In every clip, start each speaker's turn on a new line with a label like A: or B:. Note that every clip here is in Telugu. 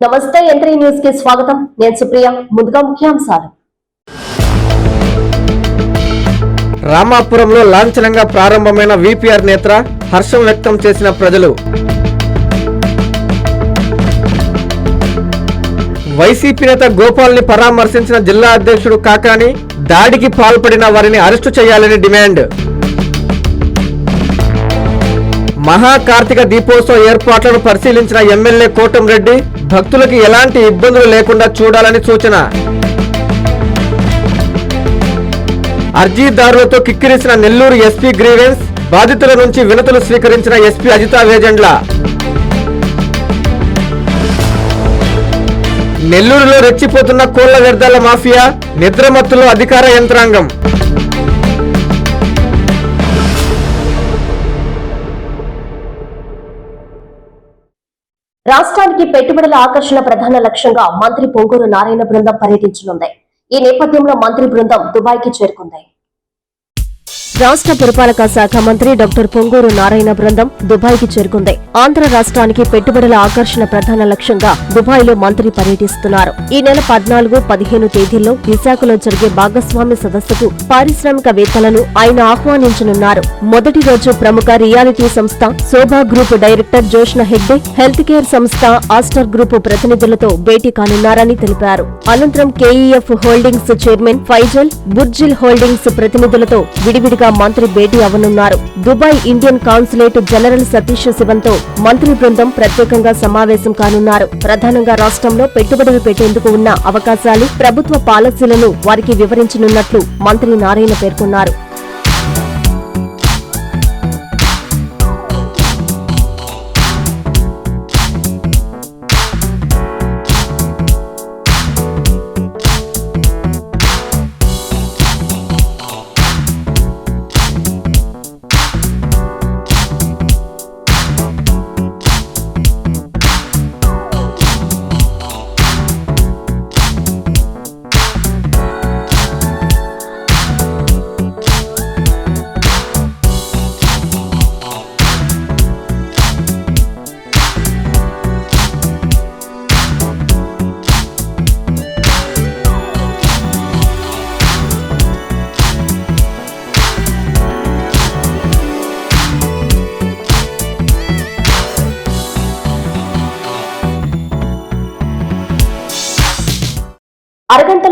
A: నమస్తే ఎంత్రీ న్యూస్కి స్వాగతం. నేను సుప్రియ ముందుగా ముఖ్యాంశాలు.
B: రామాపురంలో లాంఛనంగా ప్రారంభమైన విపిఆర్ నేత్ర హర్షం వ్యక్తం చేసిన ప్రజలు. వైసీపీ నేత గోపాల్ని పరామర్శించిన జిల్లా అధ్యక్షుడు కాకాని దాడికి పాల్పడిన వారిని అరెస్టు చేయాలని డిమాండ్. మహాకార్తిక దీపోత్సవ ఏర్పాట్లను పరిశీలించిన ఎమ్మెల్యే కోటంరెడ్డి భక్తులకు ఎలాంటి ఇబ్బందులు లేకుండా చూడాలని సూచన. అర్జీదారులతో కిక్కిరిసిన నెల్లూరు ఎస్పీ గ్రీవెన్స్ బాధితుల నుంచి వినతులు స్వీకరించిన ఎస్పీ అజితా వేజెండ్ల. నెల్లూరులో రెచ్చిపోతున్న కోళ్ళ వ్యర్థాల మాఫియా నిద్రమత్తులో అధికార యంత్రాంగం.
A: రాష్ట్రానికి పెట్టుబడుల ఆకర్షణ ప్రధాన లక్ష్యంగా మంత్రి పొంగూరు నారాయణ బృందం పర్యటించనుంది. ఈ నేపథ్యంలో మంత్రి బృందం దుబాయ్కి చేరుకుంది. రాష్ట్ర పురపాలక శాఖ మంత్రి డాక్టర్ పొంగూరు నారాయణ బృందం దుబాయ్కి చేరుకుంది. ఆంధ్ర రాష్ట్రానికి పెట్టుబడుల ఆకర్షణ ప్రధాన లక్ష్యంగా దుబాయ్లో మంత్రి పర్యటిస్తున్నారు. ఈ నెల పద్నాలుగు పదిహేను తేదీల్లో విశాఖలో జరిగే భాగస్వామ్య సదస్సుకు పారిశ్రామికవేత్తలను ఆయన ఆహ్వానించనున్నారు. మొదటి రోజు ప్రముఖ రియాలిటీ సంస్థ Sobha group director Joshna Hegde health care సంస్థ ఆస్టర్ గ్రూప్ ప్రతినిధులతో భేటీ కానున్నారని తెలిపారు. అనంతరం KEF holdings chairman Faizal Burjeel holdings ప్రతినిధులతో విడివిడిగా మంత్రి భేటీ అవనున్నారు Dubai Indian consulate general Satish శివన్తో మంత్రి బృందం ప్రత్యేకంగా సమావేశం కానున్నారు. ప్రధానంగా రాష్ట్రంలో పెట్టుబడులు పెట్టేందుకు ఉన్న అవకాశాలు ప్రభుత్వ పాలసీలను వారికి వివరించనున్నట్లు మంత్రి నారాయణ పేర్కొన్నారు.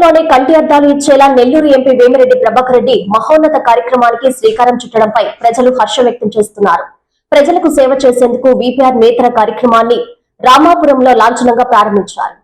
A: అరగంటలోనే కంటి అద్దాలు ఇచ్చేలా నెల్లూరు ఎంపీ వేమిరెడ్డి ప్రభాకర్ రెడ్డి మహోన్నత కార్యక్రమానికి శ్రీకారం చుట్టడంపై ప్రజలు హర్షం వ్యక్తం చేస్తున్నారు. ప్రజలకు సేవ చేసేందుకు విపిఆర్ నేతల కార్యక్రమాన్ని రామాపురంలో లాంఛనంగా ప్రారంభించారు.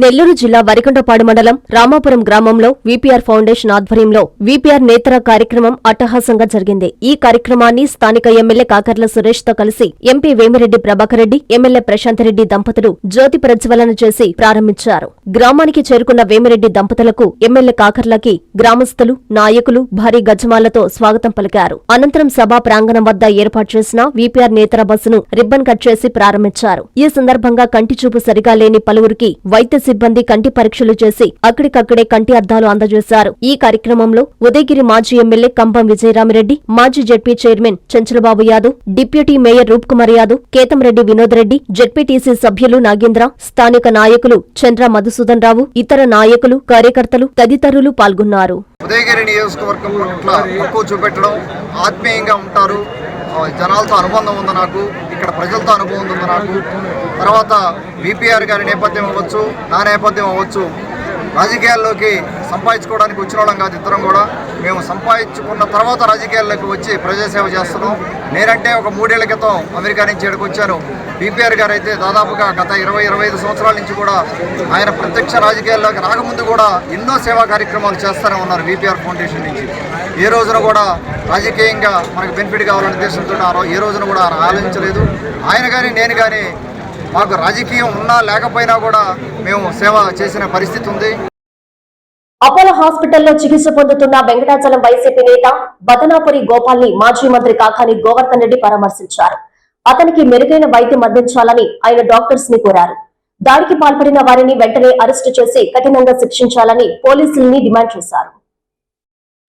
A: నెల్లూరు జిల్లా వరికుంటపాడు మండలం రామాపురం గ్రామంలో విపిఆర్ ఫౌండేషన్ ఆధ్వర్యంలో విపిఆర్ నేత్ర కార్యక్రమం అట్టహాసంగా జరిగింది. ఈ కార్యక్రమాన్ని స్థానిక ఎమ్మెల్యే కాకర్ల సురేష్తో కలిసి ఎంపీ వేమిరెడ్డి ప్రభాకర్ రెడ్డి ఎమ్మెల్యే ప్రశాంత్ రెడ్డి దంపతులు జ్యోతి ప్రజ్వలన చేసి ప్రారంభించారు. గ్రామానికి చేరుకున్న వేమిరెడ్డి దంపతులకు ఎమ్మెల్యే కాకర్లకి గ్రామస్తులు నాయకులు భారీ గజమాలతో స్వాగతం పలికారు. అనంతరం సభా ప్రాంగణం వద్ద ఏర్పాటు చేసిన విపిఆర్ నేతర బస్సును రిబ్బన్ కట్ చేసి ప్రారంభించారు. ఈ సందర్భంగా కంటి చూపు సరిగా లేని పలువురికి వైద్య సిబ్బంది కంటి పరీక్షలు చేసి అక్కడికక్కడే కంటి అద్దాలు అందజేశారు. ఈ కార్యక్రమంలో ఉదయగిరి మాజీ ఎమ్మెల్యే కంబం విజయరామిరెడ్డి మాజీ ZP chairman Chanchalababu Yadav deputy mayor Roop Kumar Yadav Ketamreddy Vinod Reddy ZPTC సభ్యులు నాగేంద్ర స్థానిక నాయకులు చంద్ర మధుసూదన్ రావు ఇతర నాయకులు కార్యకర్తలు తదితరులు పాల్గొన్నారు.
C: ఉదయగిరి నియోజకవర్గం పట్ల మక్కువ చూపెట్టడం ఆత్మీయంగా ఉంటారు. జనాలతో అనుబంధం ఉంది నాకు. ఇక్కడ ప్రజలతో అనుభవం ఉంది నాకు. తర్వాత బీపీఆర్ గారి నేపథ్యం అవ్వచ్చు నా నేపథ్యం అవ్వచ్చు. రాజకీయాల్లోకి సంపాదించుకోవడానికి వచ్చిన వాళ్ళం కాదు ఇద్దరం కూడా. మేము సంపాదించుకున్న తర్వాత రాజకీయాల్లోకి వచ్చి ప్రజాసేవ చేస్తున్నాం. నేనంటే ఒక మూడేళ్ళ క్రితం అమెరికా నుంచి ఇక్కడికి వచ్చాను. బీపీఆర్ గారు అయితే దాదాపుగా గత ఇరవై ఇరవై ఐదు సంవత్సరాల నుంచి కూడా ఆయన ప్రత్యక్ష రాజకీయాల్లోకి రాకముందు కూడా ఎన్నో సేవా కార్యక్రమాలు చేస్తూనే ఉన్నారు బీపీఆర్ ఫౌండేషన్ నుంచి. ఏ రోజున కూడా రాజకీయంగా మనకు బెనిఫిట్ కావాలనే ఉద్దేశంతో ఏ రోజున కూడా ఆలోచించలేదు. ఆయన కానీ నేను కానీ మాకు రాజకీయం ఉన్నా లేకపోయినా కూడా మేము సేవ చేసిన పరిస్థితి ఉంది.
A: అపోలో హాస్పిటల్లో చికిత్స పొందుతున్న వెంకటాచలం వైసీపీ నేత బదనాపురి గోపాల్ని మాజీ మంత్రి కాకాని గోవర్ధన్ రెడ్డి పరామర్శించారు. అతనికి మెరుగైన వైద్యం అందించాలని ఆయన డాక్టర్స్ని కోరారు. దాడికి పాల్పడిన వారిని వెంటనే అరెస్టు చేసి కఠినంగా శిక్షించాలని పోలీసుల్ని డిమాండ్ చేశారు.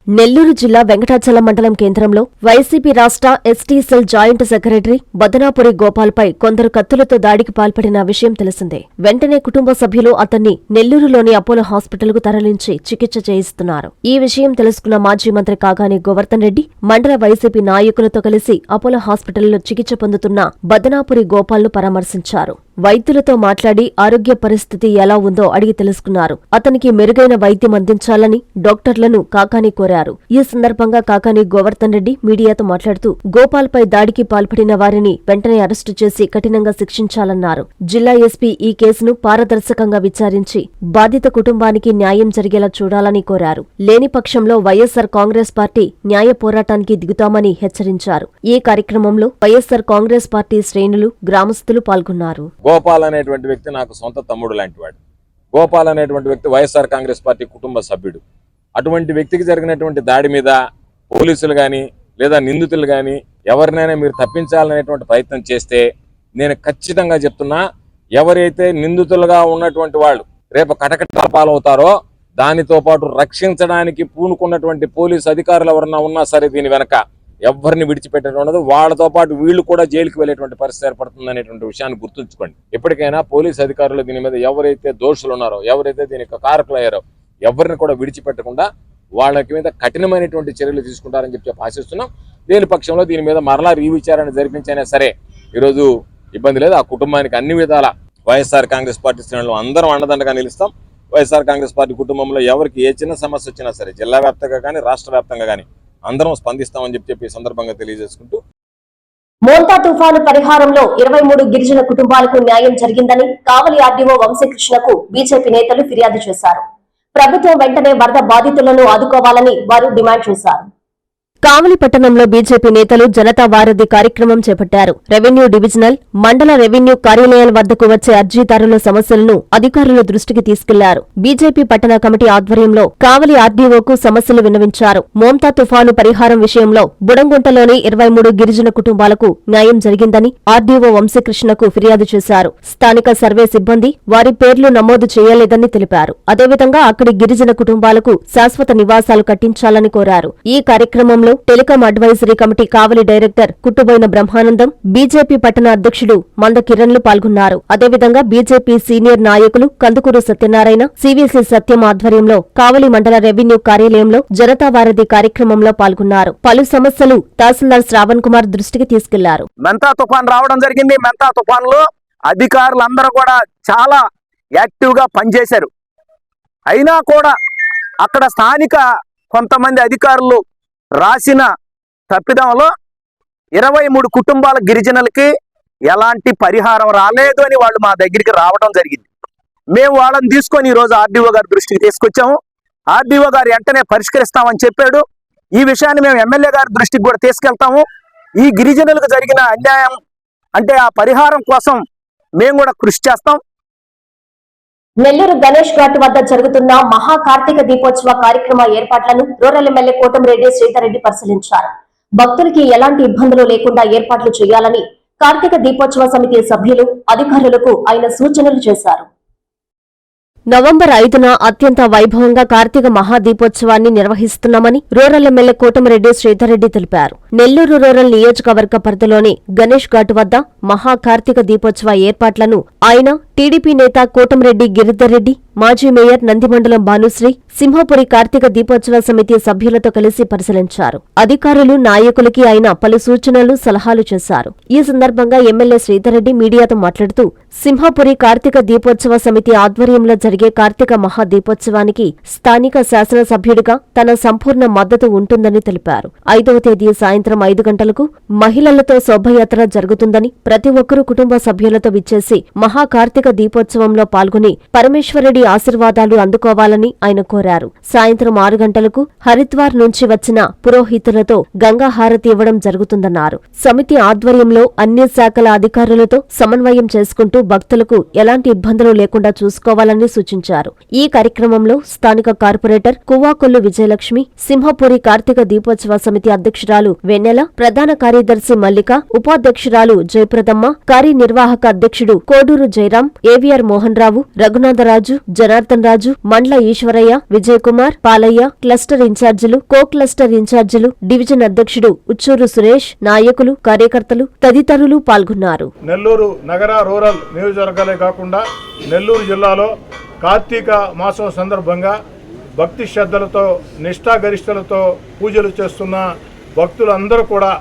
A: నెల్లూరు జిల్లా వెంకటాచలం మండలం కేంద్రంలో వైసీపీ రాష్ట్ర ST cell joint secretary Badanapuri గోపాల్పై కొందరు కత్తులతో దాడికి పాల్పడిన విషయం తెలిసిందే. వెంటనే కుటుంబ సభ్యులు అతన్ని నెల్లూరులోని అపోలో హాస్పిటల్కు తరలించి చికిత్స చేయిస్తున్నారు. ఈ విషయం తెలుసుకున్న మాజీ మంత్రి కాగాని గోవర్ధన్ రెడ్డి మండల వైసీపీ నాయకులతో కలిసి అపోలో హాస్పిటల్లో చికిత్స పొందుతున్న బదనాపురి గోపాల్ను పరామర్శించారు. వైద్యులతో మాట్లాడి ఆరోగ్య పరిస్థితి ఎలా ఉందో అడిగి తెలుసుకున్నారు. అతనికి మెరుగైన వైద్యం అందించాలని డాక్టర్లను కాకాని కోరారు. ఈ సందర్భంగా కాకాని గోవర్ధన్ రెడ్డి మీడియాతో మాట్లాడుతూ గోపాల్పై దాడికి పాల్పడిన వారిని వెంటనే అరెస్టు చేసి కఠినంగా శిక్షించాలన్నారు. జిల్లా ఎస్పీ ఈ కేసును పారదర్శకంగా విచారించి బాధిత కుటుంబానికి న్యాయం జరిగేలా చూడాలని కోరారు. లేని పక్షంలో వైఎస్సార్ కాంగ్రెస్ పార్టీ న్యాయ పోరాటానికి దిగుతామని హెచ్చరించారు. ఈ కార్యక్రమంలో వైఎస్సార్ కాంగ్రెస్ పార్టీ శ్రేణులు గ్రామస్తులు పాల్గొన్నారు.
D: గోపాల్ అనేటువంటి వ్యక్తి నాకు సొంత తమ్ముడు లాంటివాడు. గోపాల్ అనేటువంటి వ్యక్తి వైఎస్ఆర్ కాంగ్రెస్ పార్టీ కుటుంబ సభ్యుడు. అటువంటి వ్యక్తికి జరిగినటువంటి దాడి మీద పోలీసులు కానీ లేదా నిందితులు కానీ ఎవరినైనా మీరు తప్పించాలనేటువంటి ప్రయత్నం చేస్తే నేను ఖచ్చితంగా చెప్తున్నా ఎవరైతే నిందితులుగా ఉన్నటువంటి వాళ్ళు రేపు కటకటాల పాలవుతారో దానితో పాటు రక్షించడానికి పూనుకున్నటువంటి పోలీసు అధికారులు ఎవరన్నా ఉన్నా సరే దీని వెనక ఎవరిని విడిచిపెట్టడం ఉండదు. వాళ్ళతో పాటు వీళ్ళు కూడా జైలుకి వెళ్ళేటువంటి పరిస్థితి ఏర్పడుతుంది అనేటువంటి విషయాన్ని గుర్తుంచుకోండి. ఎప్పటికైనా పోలీస్ అధికారులు దీని మీద ఎవరైతే దోషులు ఉన్నారో ఎవరైతే దీనికి కారకులు అయ్యారో ఎవరిని కూడా విడిచిపెట్టకుండా వాళ్ళకి మీద కఠినమైనటువంటి చర్యలు తీసుకుంటారని చెప్పి చెప్పి ఆశిస్తున్నాం. లేని పక్షంలో దీని మీద మరలా రీవిచారణ జరిపించైనా సరే ఈరోజు ఇబ్బంది లేదు. ఆ కుటుంబానికి అన్ని విధాల వైఎస్ఆర్ కాంగ్రెస్ పార్టీ శ్రేణులు అందరం అండదండగా నిలుస్తాం. వైఎస్ఆర్ కాంగ్రెస్ పార్టీ కుటుంబంలో ఎవరికి ఏ చిన్న సమస్య వచ్చినా సరే జిల్లా వ్యాప్తంగా కానీ రాష్ట్ర వ్యాప్తంగా కానీ అందరం స్పందిస్తామని చెప్పి చెప్పి సందర్భంగా తెలియజేసుకుంటూ
A: మోంతా తుఫాను పరిహారంలో ఇరవై మూడు గిరిజన కుటుంబాలకు న్యాయం జరిగిందని కావలి ఆర్డీఓ వంశీకృష్ణకు బీజేపీ నేతలు ఫిర్యాదు చేశారు. ప్రభుత్వం వెంటనే వరద బాధితులను ఆదుకోవాలని వారు డిమాండ్ చేశారు. కావలి పట్టణంలో బీజేపీ నేతలు జనతా వారధి కార్యక్రమం చేపట్టారు. రెవెన్యూ డివిజనల్ మండల రెవెన్యూ కార్యాలయాల వద్దకు వచ్చే అర్జీదారుల సమస్యలను అధికారుల దృష్టికి తీసుకెళ్ళారు. బీజేపీ పట్టణ కమిటీ ఆధ్వర్యంలో కావలి ఆర్డీఓకు సమస్యలు విన్నవించారు. మోంతా తుఫాను పరిహారం విషయంలో బుడంగుంటలోని ఇరవై మూడు గిరిజన కుటుంబాలకు న్యాయం జరిగిందని ఆర్డీఓ వంశీకృష్ణకు ఫిర్యాదు చేశారు. స్థానిక సర్వే సిబ్బంది వారి పేర్లు నమోదు చేయలేదని తెలిపారు. అదేవిధంగా అక్కడి గిరిజన కుటుంబాలకు శాశ్వత నివాసాలు కట్టించాలని కోరారు. ఈ కార్యక్రమంలో telecom advisory committee Kavali director Kuttuboyina Brahmanandam BJP పట్టణ అధ్యక్షుడు మంద కిరణ్లు పాల్గొన్నారు. అదేవిధంగా బీజేపీ సీనియర్ నాయకులు కందుకూరు సత్యనారాయణ సివిసి సత్యం ఆధ్వర్యంలో కావలి మండల రెవెన్యూ కార్యాలయంలో జనతా వారధి కార్యక్రమంలో పాల్గొన్నారు. పలు సమస్యలు తహసీల్దార్ శ్రావణ్ కుమార్ దృష్టికి తీసుకెళ్ళారు.
E: మెంతా తుఫాన్ రావడం జరిగింది. మెంతా తుఫాన్లో అధికారులందరూ కూడా చాలా యాక్టివ్గా పనిచేశారు. అయినా కూడా అక్కడ స్థానిక కొంతమంది అధికారులు రాసిన తప్పిదంలో ఇరవై మూడు కుటుంబాల గిరిజనులకి ఎలాంటి పరిహారం రాలేదు అని వాళ్ళు మా దగ్గరికి రావడం జరిగింది. మేము వాళ్ళని తీసుకొని ఈరోజు ఆర్డీఓ గారి దృష్టికి తీసుకొచ్చాము. ఆర్డీఓ గారు వెంటనే పరిష్కరిస్తామని చెప్పాడు. ఈ విషయాన్ని మేము ఎమ్మెల్యే గారి దృష్టికి కూడా తీసుకెళ్తాము. ఈ గిరిజనులకు జరిగిన అన్యాయం అంటే ఆ పరిహారం కోసం మేము కూడా కృషి చేస్తాం.
A: నెల్లూరు గణేష్ ఘాట్ వద్ద జరుగుతున్న మహా కార్తీక దీపోత్సవ కార్యక్రమ ఏర్పాట్లను రూరల్ ఎమ్మెల్యే కోటమిరెడ్డి శ్రీధర్రెడ్డి పరిశీలించారు. భక్తులకి ఎలాంటి ఇబ్బందులు లేకుండా ఏర్పాట్లు చేయాలని కార్తీక దీపోత్సవ సమితి సభ్యులు అధికారులకు ఆయన సూచనలు చేశారు. నవంబర్ ఐదున అత్యంత వైభవంగా కార్తీక మహాదీపోత్సవాన్ని నిర్వహిస్తున్నామని రూరల్ ఎమ్మెల్యే కోటమిరెడ్డి శ్రీధర్రెడ్డి తెలిపారు. నెల్లూరు రూరల్ నియోజకవర్గ పరిధిలోని గణేష్ ఘాట్ వద్ద మహా కార్తీక దీపోత్సవ ఏర్పాట్లను ఆయన టీడీపీ నేత కోటమిరెడ్డి గిరిధర్రెడ్డి మాజీ మేయర్ నందిమండలం భానుశ్రీ సింహపురి కార్తీక దీపోత్సవ సమితి సభ్యులతో కలిసి పరిశీలించారు. అధికారులు నాయకులకి ఆయన పలు సూచనలు సలహాలు చేశారు. ఈ సందర్భంగా ఎమ్మెల్యే శ్రీధర్రెడ్డి మీడియాతో మాట్లాడుతూ సింహపురి కార్తీక దీపోత్సవ సమితి ఆధ్వర్యంలో జరిగే కార్తీక మహా దీపోత్సవానికి స్థానిక శాసనసభ్యుడిగా తన సంపూర్ణ మద్దతు ఉంటుందని తెలిపారు. ఐదవ తేదీ సాయంత్రం ఐదు గంటలకు మహిళలతో శోభయాత్ర జరుగుతుందని ప్రతి ఒక్కరూ కుటుంబ సభ్యులతో విచ్చేసి మహా కార్తీక దీపోత్సవంలో పాల్గొని పరమేశ్వరుడి ఆశీర్వాదాలు అందుకోవాలని ఆయన కోరారు. సాయంత్రం ఆరు గంటలకు హరిద్వార్ నుంచి వచ్చిన పురోహితులతో గంగా హారతి ఇవ్వడం జరుగుతుందన్నారు. సమితి ఆధ్వర్యంలో అన్ని శాఖల అధికారులతో సమన్వయం చేసుకుంటూ భక్తులకు ఎలాంటి ఇబ్బందులు లేకుండా చూసుకోవాలని సూచించారు. ఈ కార్యక్రమంలో స్థానిక కార్పొరేటర్ కువ్వాకొల్లు విజయలక్ష్మి సింహపురి కార్తీక దీపోత్సవ సమితి అధ్యక్షురాలు వెన్నెల ప్రధాన కార్యదర్శి మల్లిక ఉపాధ్యక్షురాలు జయప్రదమ్మ కార్యనిర్వాహక అధ్యక్షుడు కోడూరు జయరాం ఏవిఆర్ మోహన్ రావు రఘునాథరాజు జనార్దన్ రాజు మండ్ల ఈశ్వరయ్య విజయ్ కుమార్ పాలయ్య క్లస్టర్ ఇన్ఛార్జీలు కో క్లస్టర్ ఇన్ఛార్జీలు డివిజన్ అధ్యక్షుడు ఉచ్చూరు సురేష్ నాయకులు కార్యకర్తలు తదితరులు పాల్గొన్నారు.
F: నెల్లూరు నగర రూరల్ నియోజకవర్గాలే కాకుండా నెల్లూరు జిల్లాలో కార్తీక మాసం సందర్భంగా భక్తి శ్రద్ధలతో నిష్ఠాగరిష్టలతో పూజలు చేస్తున్న భక్తులందరూ కూడా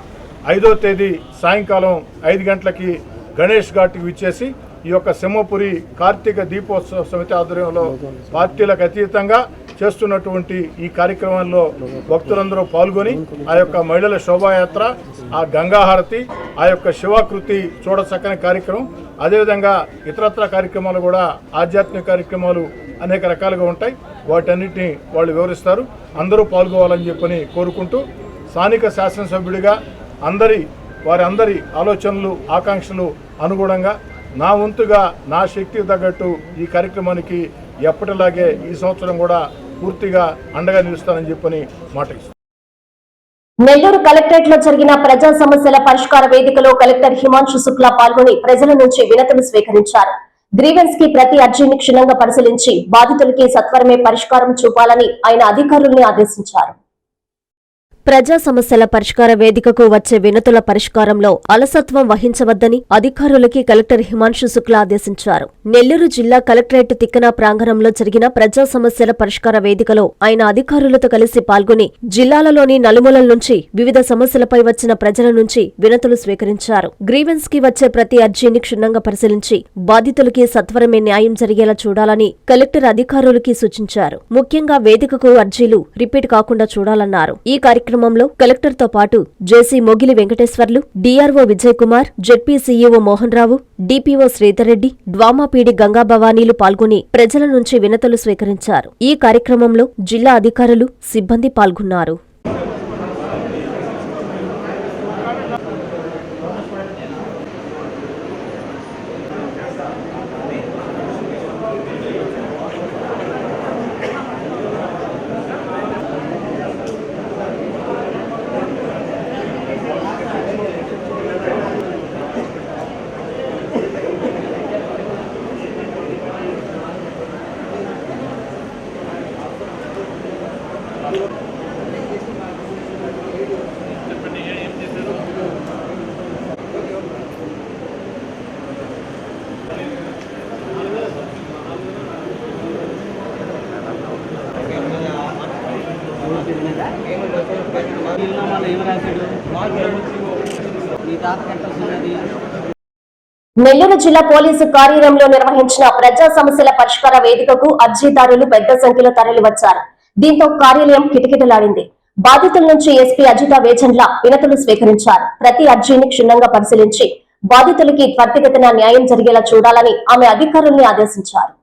F: ఐదో తేదీ సాయంకాలం ఐదు గంటలకి గణేష్ ఘాట్కి విచ్చేసి ఈ యొక్క సింహపురి కార్తీక దీపోత్సవ సమితి ఆధ్వర్యంలో పార్టీలకు అతీతంగా చేస్తున్నటువంటి ఈ కార్యక్రమంలో భక్తులందరూ పాల్గొని ఆ యొక్క మహిళల శోభాయాత్ర ఆ గంగాహారతి ఆ యొక్క శివాకృతి చూడచక్కని కార్యక్రమం అదేవిధంగా ఇతరత్ర కార్యక్రమాలు కూడా ఆధ్యాత్మిక కార్యక్రమాలు అనేక రకాలుగా ఉంటాయి. వాటన్నిటిని వాళ్ళు వివరిస్తారు. అందరూ పాల్గొవాలని చెప్పని కోరుకుంటూ స్థానిక శాసనసభ్యుడిగా అందరి వారి అందరి ఆలోచనలు ఆకాంక్షలు అనుగుణంగా నా వంతుగా నా శక్తికి తగ్గట్టు ఈ కార్యక్రమానికి ఎప్పటిలాగే ఈ సంవత్సరం కూడా పూర్తిగా అండగా నిలుస్తానని చెప్పని మాట
A: నెల్లూరు కలెక్టరేట్లో జరిగిన ప్రజా సమస్యల పరిష్కార వేదికలో కలెక్టర్ హిమాంశు శుక్లా పాల్గొని ప్రజల నుంచి వినతులు స్వీకరించారు. గ్రీవెన్స్కి ప్రతి అర్జీని క్షుణ్ణంగా పరిశీలించి బాధితులకి సత్వరమే పరిష్కారం చూపాలని ఆయన అధికారుల్ని ఆదేశించారు. ప్రజా సమస్యల పరిష్కార వేదికకు వచ్చే వినతుల పరిష్కారంలో అలసత్వం వహించవద్దని అధికారులకి కలెక్టర్ హిమాంశు శుక్లా ఆదేశించారు. నెల్లూరు జిల్లా కలెక్టరేట్ తిక్కన ప్రాంగణంలో జరిగిన ప్రజా సమస్యల పరిష్కార వేదికలో ఆయన అధికారులతో కలిసి పాల్గొని జిల్లాలలోని నలుమూలల నుంచి వివిధ సమస్యలపై వచ్చిన ప్రజల నుంచి వినతులు స్వీకరించారు. గ్రీవెన్స్కి వచ్చే ప్రతి అర్జీని క్షుణ్ణంగా పరిశీలించి బాధితులకి సత్వరమే న్యాయం జరిగేలా చూడాలని కలెక్టర్ అధికారులకి సూచించారు. ముఖ్యంగా వేదికకు అర్జీలు రిపీట్ కాకుండా చూడాలన్నారు. ఈ కార్యక్రమంలో కలెక్టర్తో పాటు JC Mogili Venkateswarlu DRO Vijay Kumar ZP CEO Mohan Rao DPO Sridhar Reddy DWAMA PD Ganga భవానీలు పాల్గొని ప్రజల నుంచి వినతులు స్వీకరించారు. ఈ కార్యక్రమంలో జిల్లా అధికారులు సిబ్బంది పాల్గొన్నారు. నెల్లూరు జిల్లా పోలీసు కార్యాలయంలో నిర్వహించిన ప్రజా సమస్యల పరిష్కార వేదికకు అర్జీదారులు పెద్ద సంఖ్యలో తరలివచ్చారు. దీంతో కార్యాలయం కిటకిటలాడింది. బాధితుల నుంచి ఎస్పీ అజిత వేచండ్ల వినతులు స్వీకరించారు. ప్రతి అర్జీని క్షుణ్ణంగా పరిశీలించి బాధితులకి త్వరితగతిన న్యాయం జరిగేలా చూడాలని ఆమె అధికారుల్ని ఆదేశించారు.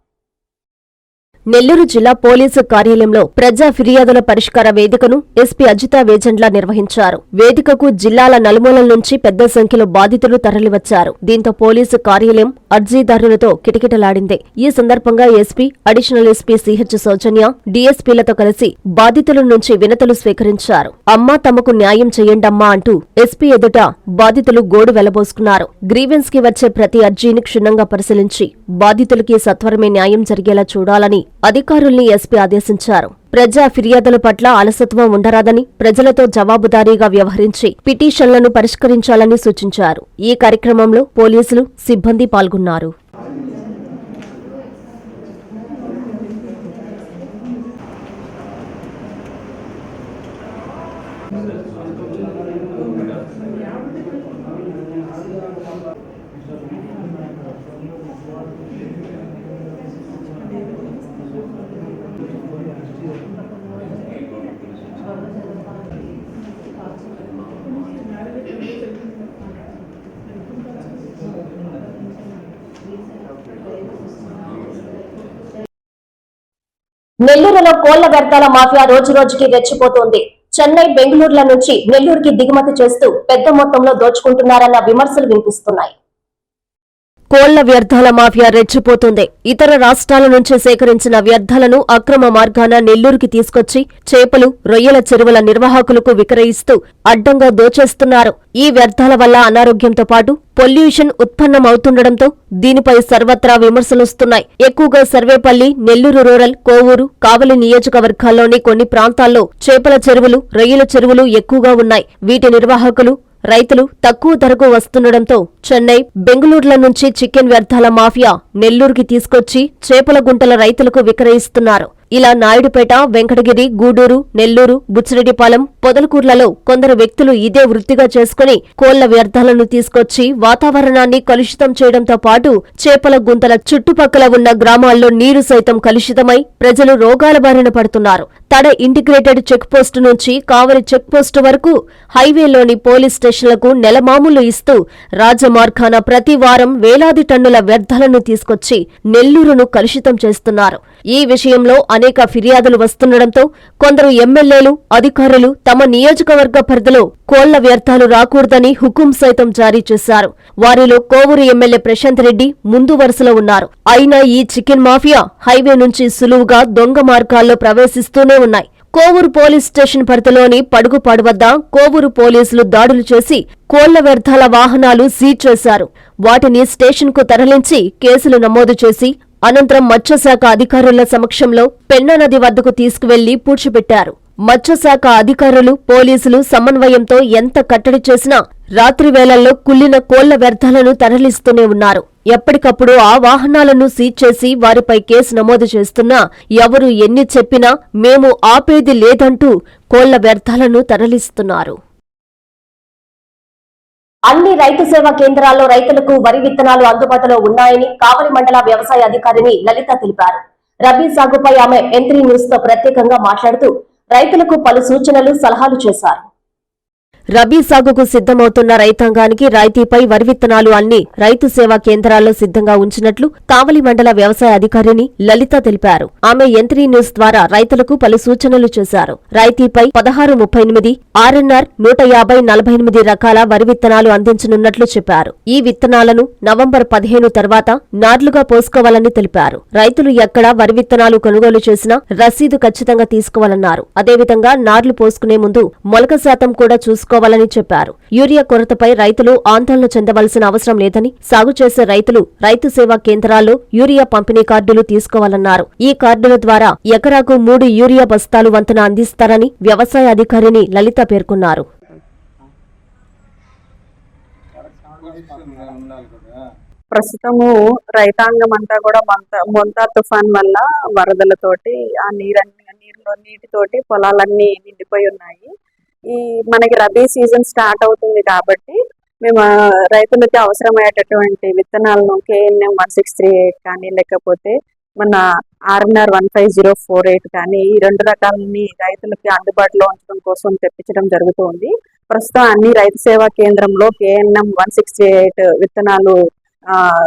A: నెల్లూరు జిల్లా పోలీసు కార్యాలయంలో ప్రజా ఫిర్యాదుల పరిష్కార వేదికను ఎస్పీ అజిత వేజండ్ల నిర్వహించారు. వేదికకు జిల్లాల నలుమూలల నుంచి పెద్ద సంఖ్యలో బాధితులు తరలివచ్చారు. దీంతో పోలీసు కార్యాలయం అర్జీదారులతో కిటకిటలాడింది. ఈ సందర్భంగా SP additional SP CH Soujanya డీఎస్పీలతో కలిసి బాధితుల నుంచి వినతులు స్వీకరించారు. అమ్మా తమకు న్యాయం చేయండమ్మా అంటూ ఎస్పీ ఎదుట బాధితులు గోడు వెలబోసుకున్నారు. గ్రీవెన్స్కి వచ్చే ప్రతి అర్జీని క్షుణ్ణంగా పరిశీలించి బాధితులకి సత్వరమే న్యాయం జరిగేలా చూడాలని అధికారుల్ని ఎస్పీ ఆదేశించారు. ప్రజా ఫిర్యాదుల పట్ల అలసత్వం ఉండరాదని ప్రజలతో జవాబుదారీగా వ్యవహరించి పిటిషన్లను పరిష్కరించాలని సూచించారు. ఈ కార్యక్రమంలో పోలీసులు సిబ్బంది పాల్గొన్నారు. నెల్లూరులో కోళ్ళ వ్యర్థాల మాఫియా రోజు రోజుకి రెచ్చిపోతోంది. చెన్నై బెంగళూరుల నుంచి నెల్లూరుకి దిగుమతి చేస్తూ పెద్ద మొత్తంలో దోచుకుంటున్నారన్న విమర్శలు వినిపిస్తున్నాయి. కోళ్ళ వ్యర్థాల మాఫియా రెచ్చిపోతుంది. ఇతర రాష్ట్రాల నుంచి సేకరించిన వ్యర్థాలను అక్రమ మార్గాన నెల్లూరుకి తీసుకొచ్చి చేపలు రొయ్యల చెరువుల నిర్వాహకులకు విక్రయిస్తూ అడ్డంగా దోచేస్తున్నారు. ఈ వ్యర్థాల వల్ల అనారోగ్యంతో పాటు పొల్యూషన్ ఉత్పన్నమవుతుండటంతో దీనిపై సర్వత్రా విమర్శలొస్తున్నాయి. ఎక్కువగా సర్వేపల్లి నెల్లూరు రూరల్ కోవూరు కావలి నియోజకవర్గాల్లోని కొన్ని ప్రాంతాల్లో చేపల చెరువులు రొయ్యల చెరువులు ఎక్కువగా ఉన్నాయి. వీటి నిర్వాహకులు రైతులు తక్కువ ధరకు వస్తుండటంతో చెన్నై బెంగళూరుల నుంచి చికెన్ వ్యర్థాల మాఫియా నెల్లూరుకి తీసుకొచ్చి చేపల గుంటల రైతులకు విక్రయిస్తున్నారు. ఇలా నాయుడుపేట వెంకటగిరి గూడూరు నెల్లూరు బుచ్చిరెడ్డిపాలెం పొదలకూర్లలో కొందరు వ్యక్తులు ఇదే వృత్తిగా చేసుకుని కోళ్ళ వ్యర్థాలను తీసుకొచ్చి వాతావరణాన్ని కలుషితం చేయడంతో పాటు చేపల గుంతల చుట్టుపక్కల ఉన్న గ్రామాల్లో నీరు సైతం కలుషితమై ప్రజలు రోగాల బారిన పడుతున్నారు. తడ ఇంటిగ్రేటెడ్ చెక్పోస్టు నుంచి కావలి చెక్పోస్టు వరకు హైవేలోని పోలీస్ స్టేషన్లకు నెలమామూలు ఇస్తూ రాజమార్గాన ప్రతి వారం వేలాది టన్నుల వ్యర్థాలను తీసుకొచ్చి నెల్లూరును కలుషితం చేస్తున్నారు. ఈ విషయంలో అనేక ఫిర్యాదులు వస్తుండటంతో కొందరు ఎమ్మెల్యేలు అధికారులు తమ నియోజకవర్గ పరిధిలో కోళ్ళ వ్యర్థాలు రాకూడదని హుకుం సైతం జారీ చేశారు. వారిలో కోవూరు ఎమ్మెల్యే ప్రశాంత్ రెడ్డి ముందు వరుసలో ఉన్నారు. అయినా ఈ చికెన్ మాఫియా హైవే నుంచి సులువుగా దొంగ మార్గాల్లో ప్రవేశిస్తూనే ఉన్నాయి. కోవూరు పోలీస్ స్టేషన్ పరిధిలోని పడుగుపాడు వద్ద కోవూరు పోలీసులు దాడులు చేసి కోళ్ళ వ్యర్థాల వాహనాలు సీజ్ చేశారు. వాటిని స్టేషన్కు తరలించి కేసులు నమోదు చేసి అనంతరం మత్స్యశాఖ అధికారుల సమక్షంలో పెన్నా నది వద్దకు తీసుకువెళ్ళి పూడ్చిపెట్టారు. మత్స్యశాఖ అధికారులు పోలీసులు సమన్వయంతో ఎంత కట్టడి చేసినా రాత్రి వేళల్లో కుల్లిన కోళ్ళ వ్యర్థాలను తరలిస్తూనే ఉన్నారు. ఎప్పటికప్పుడు ఆ వాహనాలను సీజ్ చేసి వారిపై కేసు నమోదు చేస్తున్నా ఎవరు ఎన్ని చెప్పినా మేము ఆపేది లేదంటూ కోళ్ళ వ్యర్థాలను తరలిస్తున్నారు. అన్ని రైతు సేవా కేంద్రాల్లో రైతులకు వరి విత్తనాలు అందుబాటులో ఉన్నాయని కావలి మండల వ్యవసాయ అధికారిని లలిత తెలిపారు. రబీ సాగుపై ఆమె ఎంత్రీ న్యూస్తో ప్రత్యేకంగా మాట్లాడుతూ రైతులకు పలు సూచనలు సలహాలు చేశారు. రబీ సాగుకు సిద్ధమవుతున్న రైతాంగానికి రాయితీపై వరి విత్తనాలు అన్ని రైతు సేవా కేంద్రాల్లో సిద్ధంగా ఉంచినట్లు కావలి మండల వ్యవసాయ అధికారిని లలిత తెలిపారు. ఆమె ఎంత్రీ న్యూస్ ద్వారా రైతులకు పలు సూచనలు చేశారు. రాయితీపై పదహారు ముప్పై ఎనిమిది ఆర్ఎన్ఆర్ నూట యాభై నలభై ఎనిమిది రకాల వరి విత్తనాలు అందించనున్నట్లు చెప్పారు. ఈ విత్తనాలను నవంబర్ పదిహేను తర్వాత నార్లుగా పోసుకోవాలని తెలిపారు. రైతులు ఎక్కడ వరి విత్తనాలు కొనుగోలు చేసినా రసీదు ఖచ్చితంగా తీసుకోవాలన్నారు. అదేవిధంగా నార్లు పోసుకునే ముందు మొలక శాతం కూడా తీసుకోవాలని చెప్పారు. యూరియా కొరతపై రైతులు ఆందోళన చెందవలసిన అవసరం లేదని సాగు చేసే రైతులు రైతు సేవా కేంద్రాల్లో యూరియా పంపిణీ కార్డులు తీసుకోవాలన్నారు. ఈ కార్డుల ద్వారా ఎకరాకు మూడు యూరియా బస్తాలు వంతున అందిస్తారని వ్యవసాయ అధికారిని లలిత పేర్కొన్నారు.
G: ప్రస్తుతము రైతాంగం అంతా కూడా మొంత మొంతా తుఫాన్ వల్ల వరదలతోటి ఆ నీరన్నీ నీరులో నీటితోటి పొలాలన్నీ నిండిపోయి ఉన్నాయి. ఈ మనకి రబీ సీజన్ స్టార్ట్ అవుతుంది కాబట్టి మేము రైతులకి అవసరమయ్యేటటువంటి విత్తనాలను KNM one six three eight కానీ లేకపోతే మన RNR one five zero four eight కానీ ఈ రెండు రకాలని రైతులకి అందుబాటులో ఉంచడం కోసం తెప్పించడం జరుగుతుంది. ప్రస్తుతం అన్ని రైతు సేవా కేంద్రంలో KNM one six three eight విత్తనాలు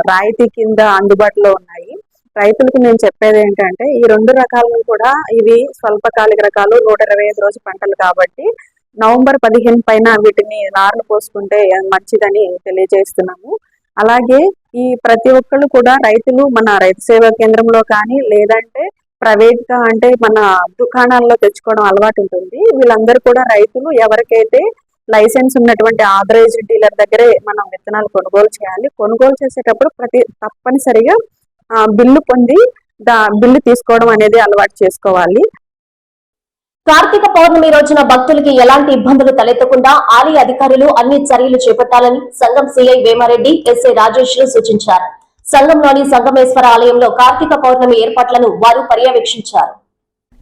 G: రాయితీ కింద అందుబాటులో ఉన్నాయి. రైతులకు నేను చెప్పేది ఏంటంటే ఈ రెండు రకాలను కూడా ఇవి స్వల్పకాలిక రకాలు నూట ఇరవై ఐదు రోజు పంటలు కాబట్టి నవంబర్ పదిహేను పైన వీటిని నార్లు పోసుకుంటే మంచిదని తెలియజేస్తున్నాము. అలాగే ఈ ప్రతి ఒక్కళ్ళు కూడా రైతులు మన రైతు సేవా కేంద్రంలో కానీ లేదంటే ప్రైవేట్గా అంటే మన దుకాణాల్లో తెచ్చుకోవడం అలవాటు ఉంటుంది. వీళ్ళందరూ కూడా రైతులు ఎవరికైతే లైసెన్స్ ఉన్నటువంటి ఆథరైజ్డ్ డీలర్ దగ్గరే మనం విత్తనాలు కొనుగోలు చేయాలి. కొనుగోలు చేసేటప్పుడు ప్రతి తప్పనిసరిగా బిల్లు పొంది దా బిల్లు తీసుకోవడం అనేది అలవాటు చేసుకోవాలి.
A: కార్తీక పౌర్ణమి రోజున భక్తులకి ఎలాంటి ఇబ్బందులు తలెత్తకుండా ఆలయ అధికారులు అన్ని చర్యలు చేపట్టాలని సంఘం సీఐ వేమారెడ్డి ఎస్ఐ రాజేష్లు సూచించారు. సంఘంలోని సంగమేశ్వర ఆలయంలో కార్తీక పౌర్ణమి ఏర్పాట్లను వారు పర్యవేక్షించారు.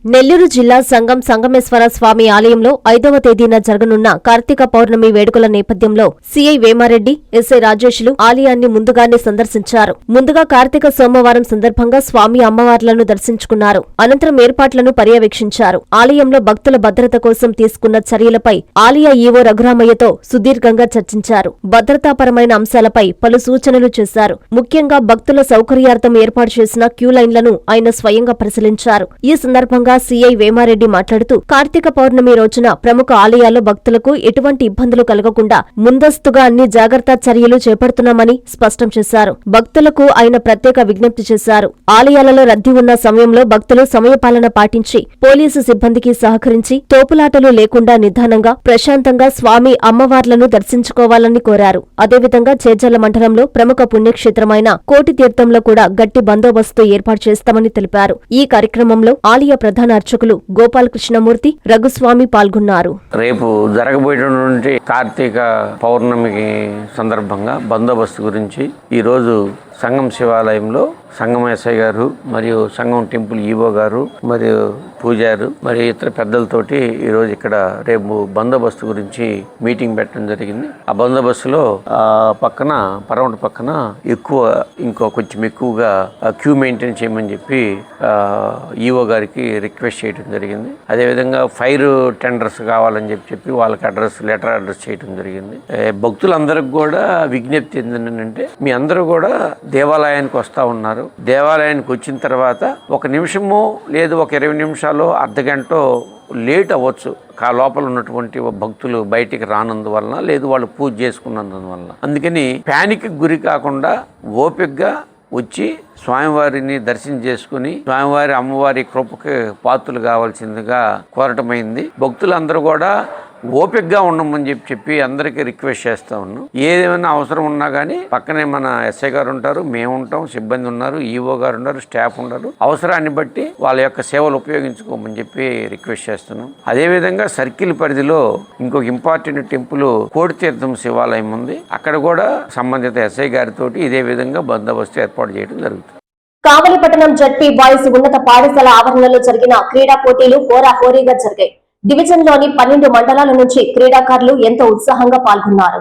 A: నెల్లూరు జిల్లా సంఘం సంగమేశ్వర స్వామి ఆలయంలో ఐదవ తేదీన జరగనున్న కార్తీక పౌర్ణమి వేడుకల నేపథ్యంలో సీఐ వేమారెడ్డి ఎస్ఐ రాజేష్లు ఆలయాన్ని ముందుగానే సందర్శించారు. ముందుగా కార్తీక సోమవారం సందర్భంగా స్వామి అమ్మవార్లను దర్శించుకున్నారు. అనంతరం ఏర్పాట్లను పర్యవేక్షించారు. ఆలయంలో భక్తుల భద్రత కోసం తీసుకున్న చర్యలపై ఆలయ ఈవో రఘురామయ్యతో సుదీర్ఘంగా చర్చించారు. భద్రతాపరమైన అంశాలపై పలు సూచనలు చేశారు. ముఖ్యంగా భక్తుల సౌకర్యార్థం ఏర్పాటు చేసిన క్యూ లైన్లను ఆయన స్వయంగా పరిశీలించారు. ఈ సందర్భంగా సందర్భంగా సీఐ వేమారెడ్డి మాట్లాడుతూ కార్తీక పౌర్ణమి రోజున ప్రముఖ ఆలయాల్లో భక్తులకు ఎటువంటి ఇబ్బందులు కలగకుండా ముందస్తుగా అన్ని జాగ్రత్త చర్యలు చేపడుతున్నామని స్పష్టం చేశారు. భక్తులకు ఆయన ప్రత్యేక విజ్ఞప్తి చేశారు. ఆలయాలలో రద్దీ ఉన్న సమయంలో భక్తులు సమయపాలన పాటించి పోలీసు సిబ్బందికి సహకరించి తోపులాటలు లేకుండా నిదానంగా ప్రశాంతంగా స్వామి అమ్మవార్లను దర్శించుకోవాలని కోరారు. అదేవిధంగా చేజల్ల మండలంలో ప్రముఖ పుణ్యక్షేత్రమైన కోటి తీర్థంలో కూడా గట్టి బందోబస్తు ఏర్పాటు చేస్తామని తెలిపారు. ఈ కార్యక్రమంలో ఆలయ ప్రధాన అర్చకులు గోపాలకృష్ణమూర్తి రఘుస్వామి పాల్గొన్నారు.
H: రేపు జరగబోయేటువంటి కార్తీక పౌర్ణమికి సందర్భంగా బందోబస్తు గురించి ఈరోజు సంఘం శివాలయంలో సంఘం ఎస్ఐ గారు మరియు సంఘం టెంపుల్ ఈవో గారు మరియు పూజారు మరియు ఇతర పెద్దలతోటి ఈరోజు ఇక్కడ రేపు బందోబస్తు గురించి మీటింగ్ పెట్టడం జరిగింది. ఆ బందోబస్తులో ఆ పక్కన పరమటి పక్కన ఎక్కువ ఇంకో కొంచెం ఎక్కువగా క్యూ మెయింటైన్ చేయమని చెప్పి ఈవో గారికి రిక్వెస్ట్ చేయడం జరిగింది. అదేవిధంగా ఫైర్ టెండర్స్ కావాలని చెప్పి చెప్పి వాళ్ళకి అడ్రస్ లెటర్ అడ్రస్ చేయడం జరిగింది. భక్తులందరికి కూడా విజ్ఞప్తి ఏంటంటే మీ అందరూ కూడా దేవాలయానికి వస్తూ ఉన్నారు. దేవాలయానికి వచ్చిన తర్వాత ఒక నిమిషము లేదు ఒక ఇరవై నిమిషాలు అర్ధగంట లేట్ అవ్వచ్చు. ఆ లోపల ఉన్నటువంటి భక్తులు బయటికి రానందువలన లేదు వాళ్ళు పూజ చేసుకున్నందువలన. అందుకని ప్యానిక్ గురి కాకుండా ఓపికగా వచ్చి స్వామివారిని దర్శనం చేసుకుని స్వామివారి అమ్మవారి కృపకి పాత్రలు కావాల్సిందిగా కోరటమైంది. భక్తులందరూ కూడా ఓపిక్గా ఉండమని చెప్పి చెప్పి అందరికీ రిక్వెస్ట్ చేస్తా ఉన్నాం. ఏదేమైనా అవసరం ఉన్నా కానీ పక్కనే మన ఎస్ఐ గారు ఉంటారు మేము ఉంటాం సిబ్బంది ఉన్నారు ఈఓ గారు ఉన్నారు స్టాఫ్ ఉన్నారు. అవసరాన్ని బట్టి వాళ్ళ యొక్క సేవలు ఉపయోగించుకోమని చెప్పి రిక్వెస్ట్ చేస్తున్నాం. అదేవిధంగా సర్కిల్ పరిధిలో ఇంకొక ఇంపార్టెంట్ టెంపుల్ కోటితీర్థం శివాలయం ఉంది. అక్కడ కూడా సంబంధిత ఎస్ఐ గారితో ఇదే విధంగా బందోబస్తు ఏర్పాటు చేయడం జరుగుతుంది.
A: కావలిపట్టణం జడ్పీ బాయ్స్ ఉన్నత పాఠశాల ఆవరణలో జరిగిన క్రీడా పోటీలు హోరాహోరీగా జరిగాయి. డివిజన్లోని పన్నెండు మండలాల నుంచి క్రీడాకారులు ఎంతో ఉత్సాహంగా పాల్గొన్నారు.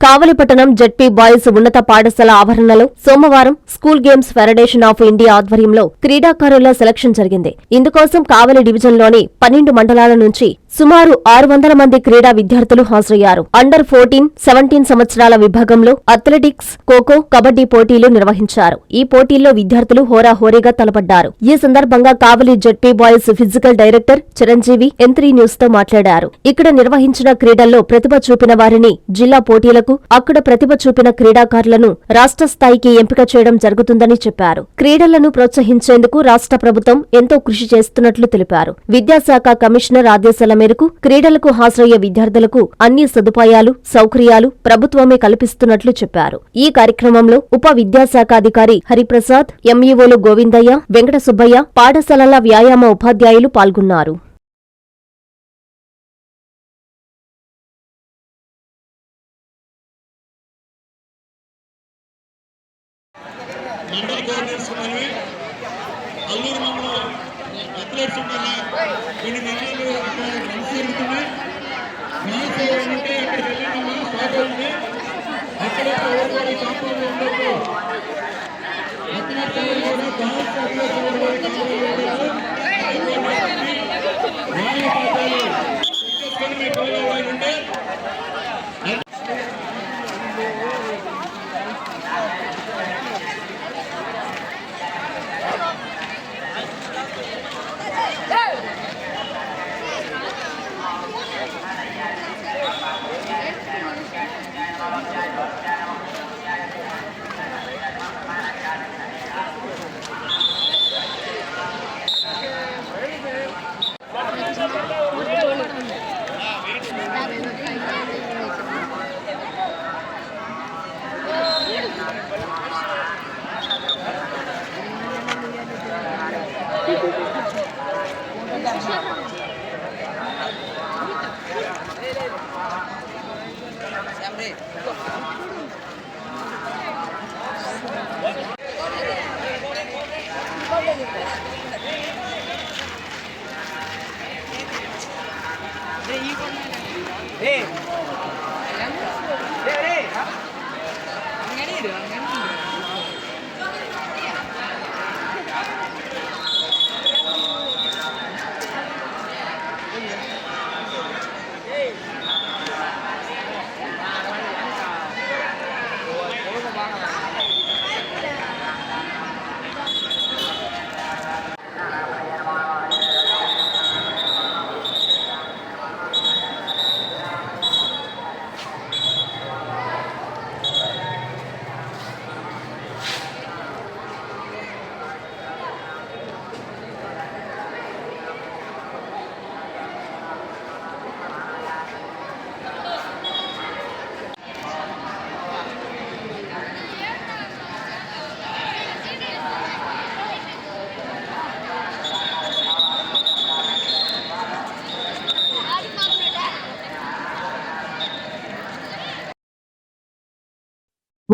A: కావలిపట్టణం జడ్పీ బాయ్స్ ఉన్నత పాఠశాల ఆవరణలో సోమవారం school games federation of India ఆధ్వర్యంలో క్రీడాకారుల సెలక్షన్ జరిగింది. ఇందుకోసం కావలి డివిజన్లోని పన్నెండు మండలాల నుంచి సుమారు ఆరు వందల మంది క్రీడా విద్యార్థులు హాజరయ్యారు. అండర్ ఫోర్టీన్ సెవెంటీన్ సంవత్సరాల విభాగంలో అథ్లెటిక్స్ ఖోఖో కబడ్డీ పోటీలు నిర్వహించారు. ఈ పోటీల్లో విద్యార్థులు హోరాహోరీగా తలపడ్డారు. ఈ సందర్భంగా Kavali ZP boys physical director Chiranjeevi M three న్యూస్తో మాట్లాడారు. ఇక్కడ నిర్వహించిన క్రీడల్లో ప్రతిభ చూపిన వారిని జిల్లా పోటీలకు అక్కడ ప్రతిభ చూపిన క్రీడాకారులను రాష్ట్ర స్థాయికి ఎంపిక చేయడం జరుగుతుందని చెప్పారు. క్రీడలను ప్రోత్సహించేందుకు రాష్ట్ర ప్రభుత్వం ఎంతో కృషి చేస్తున్నట్లు తెలిపారు. విద్యాశాఖ కమిషనర్ ఆదేశాల మేరకు క్రీడలకు హాజరయ్యే విద్యార్థులకు అన్ని సదుపాయాలు సౌకర్యాలు ప్రభుత్వమే కల్పిస్తున్నట్లు చెప్పారు. ఈ కార్యక్రమంలో ఉప విద్యాశాఖ అధికారి హరిప్రసాద్ ఎంఈఓలు గోవిందయ్య వెంకట సుబ్బయ్య పాఠశాలల వ్యాయామ ఉపాధ్యాయులు పాల్గొన్నారు.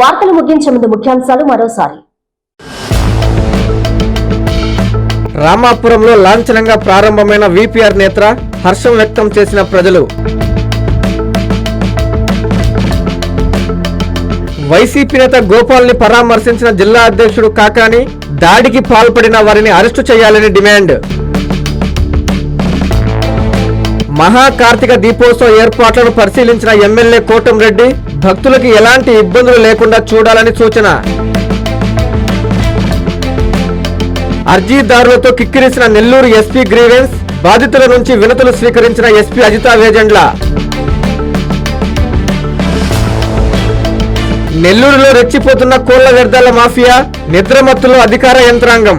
A: వార్తలు ముగించే ముందు ముఖ్యాంశాలు మరోసారి.
B: రామాపురంలో లాంఛనంగా ప్రారంభమైన విపిఆర్ నేత్ర హర్షం వ్యక్తం చేసిన ప్రజలు. వైసీపీ నేత గోపాల్ని పరామర్శించిన జిల్లా అధ్యక్షుడు కాకాని దాడికి పాల్పడిన వారిని అరెస్టు చేయాలని డిమాండ్. మహాకార్తిక దీపోత్సవ ఏర్పాట్లను పరిశీలించిన ఎమ్మెల్యే కోటంరెడ్డి భక్తులకు ఎలాంటి ఇబ్బందులు లేకుండా చూడాలని సూచన. అర్జీదారులతో కిక్కిరిసిన నెల్లూరు ఎస్పీ గ్రీవెన్స్ బాధితుల నుంచి వినతులు స్వీకరించిన ఎస్పీ అజితా వేజెండ్ల. నెల్లూరులో రెచ్చిపోతున్న కోళ్ళ వ్యర్థాల మాఫియా నిద్రమత్తులో అధికార యంత్రాంగం.